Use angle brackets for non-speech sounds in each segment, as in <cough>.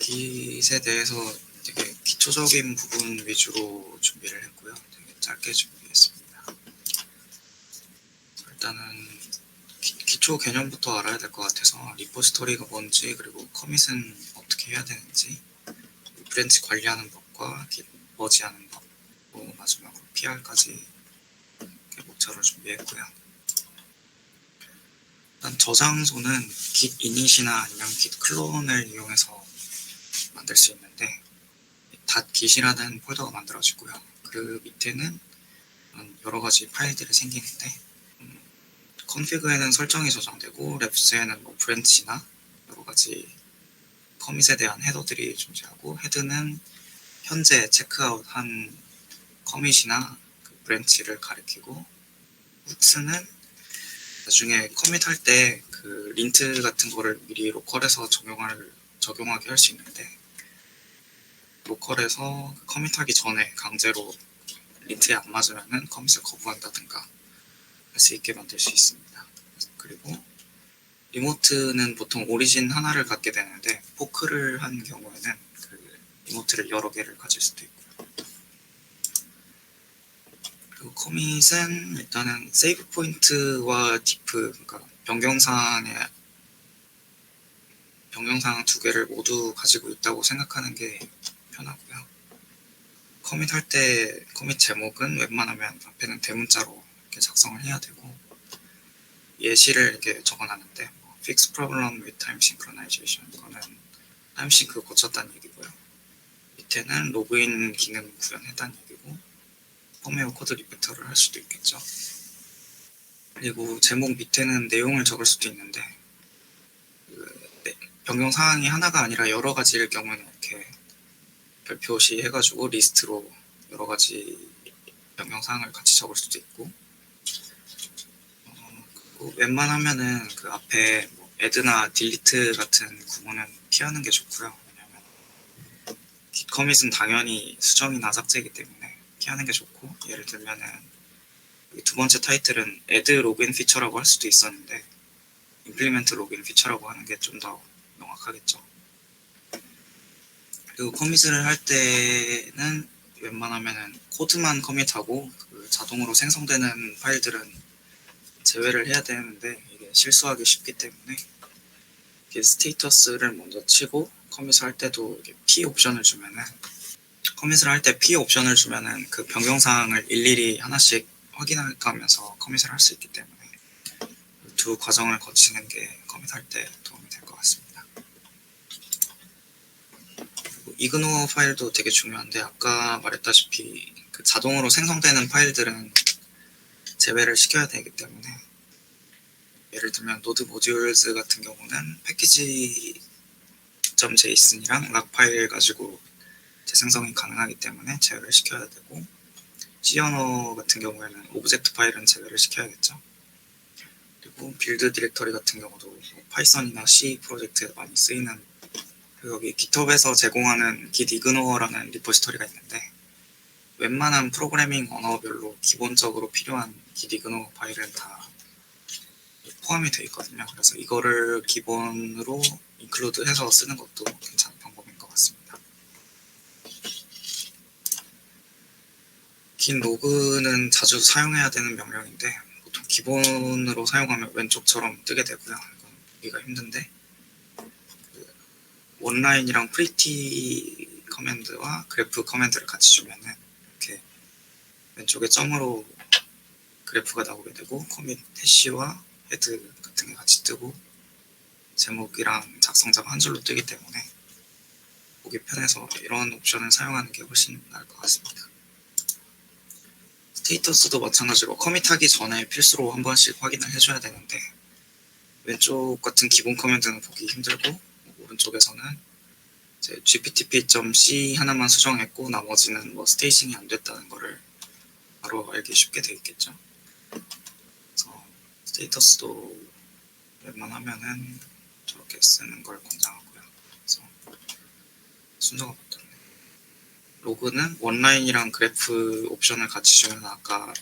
깃에 대해서 되게 기초적인 부분 위주로 준비를 했고요. 되게 짧게 준비했습니다. 일단은 기, 기초 개념부터 알아야 될 것 같아서 리포지토리가 뭔지 그리고 커밋은 어떻게 해야 되는지 브랜치 관리하는 법과 깃 머지하는 법 그리고 마지막으로 PR까지 목차로 준비했고요. 일단 저장소는 git init이나 아니면 git 클론을 이용해서 만들 수 있는데 .git이라는 폴더가 만들어지고요. 그 밑에는 여러 가지 파일들이 생기는데 음, config에는 설정이 저장되고 랩스에는 뭐 브랜치나 여러 가지 커밋에 대한 헤더들이 존재하고 헤드는 현재 체크아웃 한 커밋이나 그 브랜치를 가리키고 훅스는 나중에 커밋할 때 그 린트 같은 거를 미리 로컬에서 적용할 적용하게 할 수 있는데 로컬에서 그 커밋하기 전에 강제로 린트에 안 맞으면은 커밋을 거부한다든가 할 수 있게 만들 수 있습니다. 그리고 리모트는 보통 오리진 하나를 갖게 되는데 포크를 한 경우에는 그 리모트를 여러 개를 가질 수도 있고요. 그리고 커밋은 일단은 세이브 포인트와 디프 그러니까 변경사항의 변경사항 두 개를 모두 가지고 있다고 생각하는 게 편하고요. 커밋 할 때 커밋 제목은 웬만하면 앞에는 대문자로 이렇게 작성을 해야 되고 예시를 이렇게 적어놨는데 뭐, fix problem with time synchronization 이거는 타임 싱크 고쳤다는 얘기고요. 밑에는 로그인 기능 구현했다는 얘기고 펌웨어 코드 리팩터를 할 수도 있겠죠. 그리고 제목 밑에는 내용을 적을 수도 있는데 그 네, 변경 사항이 하나가 아니라 여러 가지일 경우는 별표시 해가지고 리스트로 여러 가지 변경 사항을 같이 적을 수도 있고 어, 웬만하면은 그 앞에 뭐 add나 delete 같은 구문은 피하는 게 좋고요. 왜냐면 git 커밋은 당연히 수정이나 삭제이기 때문에 피하는 게 좋고 예를 들면은 두 번째 타이틀은 add 로그인 피처라고 할 수도 있었는데 implement 로그인 피처라고 하는 게 좀 더 명확하겠죠. 그리고 커밋을 할 때는 웬만하면은 코드만 커밋하고 그 자동으로 생성되는 파일들은 제외를 해야 되는데 이게 실수하기 쉽기 때문에 이게 스테이터스를 먼저 치고 커밋을 할 때도 P 옵션을 주면은 커밋을 할 때 P 옵션을 주면은 그 변경 사항을 일일이 하나씩 확인하면서 커밋을 할 수 있기 때문에 두 과정을 거치는 게 커밋할 때 도움이 될 것 같습니다. 그리고 이그노 파일도 되게 중요한데 아까 말했다시피 그 자동으로 생성되는 파일들은 제외를 시켜야 되기 때문에 예를 들면 노드 모듈즈 같은 경우는 패키지.json이랑 락 파일 가지고 재생성이 가능하기 때문에 제외를 시켜야 되고 언어 같은 경우에는 오브젝트 파일은 제외를 시켜야겠죠. 그리고 빌드 디렉터리 같은 경우도 뭐 파이썬이나 C 프로젝트에 많이 쓰이는 여기 GitHub에서 제공하는 git ignore.라는 리포지토리가 있는데 웬만한 프로그래밍 언어별로 기본적으로 필요한 git ignore 파일은 다 포함이 되어 있거든요. 그래서 이거를 기본으로 인클루드 해서 쓰는 것도 괜찮은 방법인 것 같습니다. 긴 로그는 자주 사용해야 되는 명령인데 보통 기본으로 사용하면 왼쪽처럼 뜨게 되고요. 이건 보기가 힘든데 그 원라인이랑 프리티 커맨드와 그래프 커맨드를 같이 주면은 이렇게 왼쪽에 점으로 그래프가 나오게 되고 커밋 해시와 헤드 같은 게 같이 뜨고 제목이랑 작성자가 한 줄로 뜨기 때문에 보기 편해서 이런 옵션을 사용하는 게 훨씬 나을 것 같습니다. 스테이터스도 마찬가지로 커밋하기 전에 필수로 한 번씩 확인을 해줘야 되는데 왼쪽 같은 기본 커맨드는 보기 힘들고 오른쪽에서는 이제 gptp.c 하나만 수정했고 나머지는 뭐 스테이싱이 안 됐다는 거를 바로 알기 쉽게 돼 있겠죠. 그래서 스테이터스도 웬만하면은 저렇게 쓰는 걸 권장하고요. 그래서 순서가 바뀌었네. 로그는 원라인이랑 그래프 옵션을 같이 주면 아까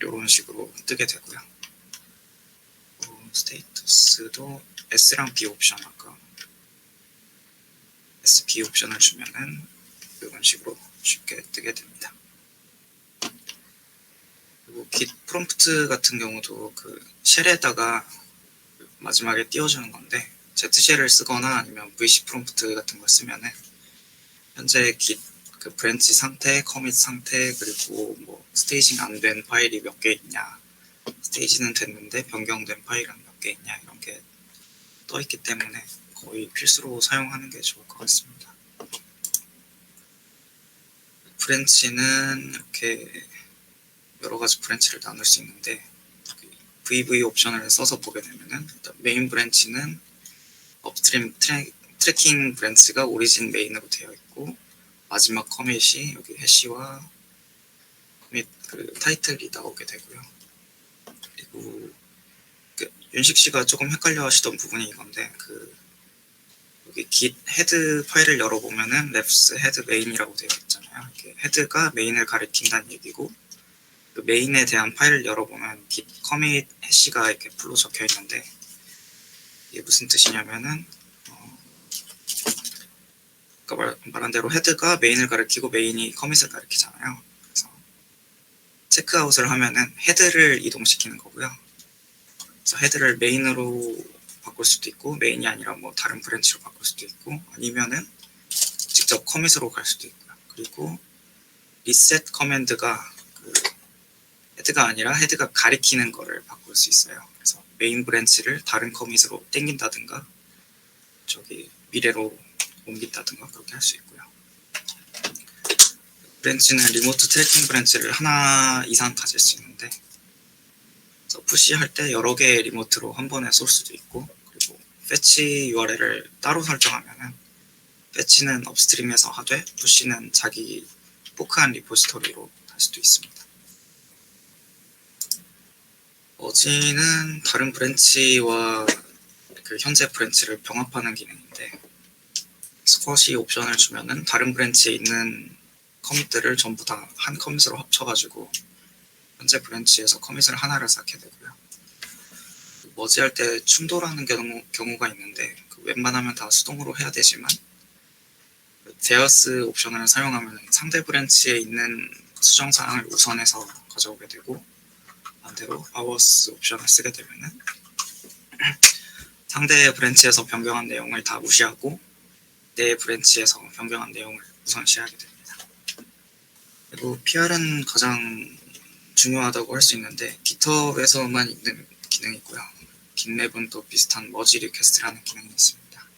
이런 식으로 뜨게 되고요. 어, 스테이터스도 S랑 B 옵션 아까 B 옵션을 주면은 이런 식으로 쉽게 뜨게 됩니다. 그리고 git 프롬프트 같은 경우도 그 쉘에다가 그 마지막에 띄워주는 건데 z쉘을 쓰거나 아니면 vc 프롬프트 같은 걸 쓰면은 현재 git 그 브랜치 상태, 커밋 상태 그리고 뭐 스테이징 안 된 파일이 몇 개 있냐 스테이지는 됐는데 변경된 파일은 몇 개 있냐 이런 게 떠 있기 때문에 거의 필수로 사용하는 게 좋을 것 같습니다. 브랜치는 이렇게 여러 가지 브랜치를 나눌 수 있는데 VV 옵션을 써서 보게 되면은 일단 메인 브랜치는 업스트림 트래, 트래킹 브랜치가 오리진 메인으로 되어 있고 마지막 커밋이 여기 해시와 커밋 그 타이틀이 나오게 되고요. 그리고 그 윤식 씨가 조금 헷갈려 하시던 부분이 이건데 그 여기 git 헤드 파일을 열어보면은 랩스 헤드 메인이라고 되어 있잖아요. 헤드가 메인을 가리킨다는 얘기고 그 메인에 대한 파일을 열어보면 git commit 해시가 이렇게 풀로 적혀 있는데 이게 무슨 뜻이냐면은 어, 아까 말, 말한 대로 헤드가 메인을 가리키고 메인이 커밋을 가리키잖아요. 그래서 체크아웃을 하면은 헤드를 이동시키는 거고요. 그래서 헤드를 메인으로 바꿀 수도 있고 메인이 아니라 뭐 다른 브랜치로 바꿀 수도 있고 아니면은 직접 커밋으로 갈 수도 있고요. 그리고 리셋 커맨드가 그 헤드가 아니라 헤드가 가리키는 거를 바꿀 수 있어요. 그래서 메인 브랜치를 다른 커밋으로 땡긴다든가 저기 미래로 옮긴다든가 그렇게 할 수 있고요. 브랜치는 리모트 트래킹 브랜치를 하나 이상 가질 수 있는데 그래서 푸시할 때 여러 개의 리모트로 한 번에 쏠 수도 있고 그리고 패치 URL을 따로 설정하면은 패치는 업스트림에서 하되 푸시는 자기 포크한 리포지토리로 할 수도 있습니다. 어지는 다른 브랜치와 그 현재 브랜치를 병합하는 기능인데 스쿼시 옵션을 주면은 다른 브랜치에 있는 커밋들을 전부 다 한 커밋으로 합쳐가지고 현재 브랜치에서 커밋을 하나를 쌓게 되고요. 머지할 때 충돌하는 경우, 경우가 있는데 그 웬만하면 다 수동으로 해야 되지만 데어스 옵션을 사용하면 상대 브랜치에 있는 수정 사항을 우선해서 가져오게 되고 반대로 hours 옵션을 쓰게 되면은 <clears throat> 상대 브랜치에서 변경한 내용을 다 무시하고 내 브랜치에서 변경한 내용을 우선시하게 됩니다. 그리고 PR은 가장 중요하다고 할 수 있는데 GitHub에서만 있는 기능이고요. 깃랩은 또 비슷한 머지 리퀘스트라는 기능이 있습니다.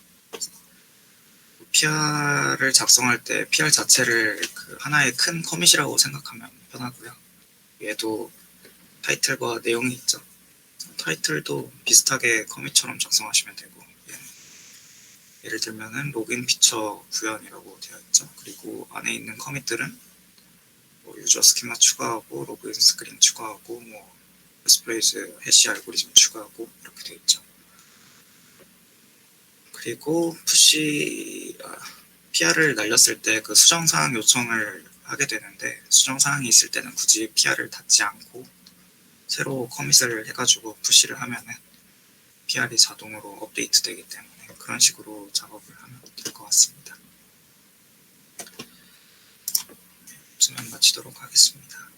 PR을 작성할 때 PR 자체를 그 하나의 큰 커밋이라고 생각하면 편하고요. 얘도 타이틀과 내용이 있죠. 타이틀도 비슷하게 커밋처럼 작성하시면 되고 예. 예를 들면은 로그인 피처 구현이라고 되어 있죠. 그리고 안에 있는 커밋들은 뭐 유저 스키마 추가하고 로그인 스크린 추가하고 뭐 스프레이즈 해시 알고리즘 추가하고 이렇게 되어 있죠. 그리고 푸시 아, PR을 날렸을 때 그 수정 사항 요청을 하게 되는데 수정 사항이 있을 때는 굳이 PR을 닫지 않고 새로 커밋을 해가지고 푸시를 하면은 PR이 자동으로 업데이트 되기 때문에 그런 식으로 작업을 하면 될 것 같습니다. 수면 마치도록 하겠습니다.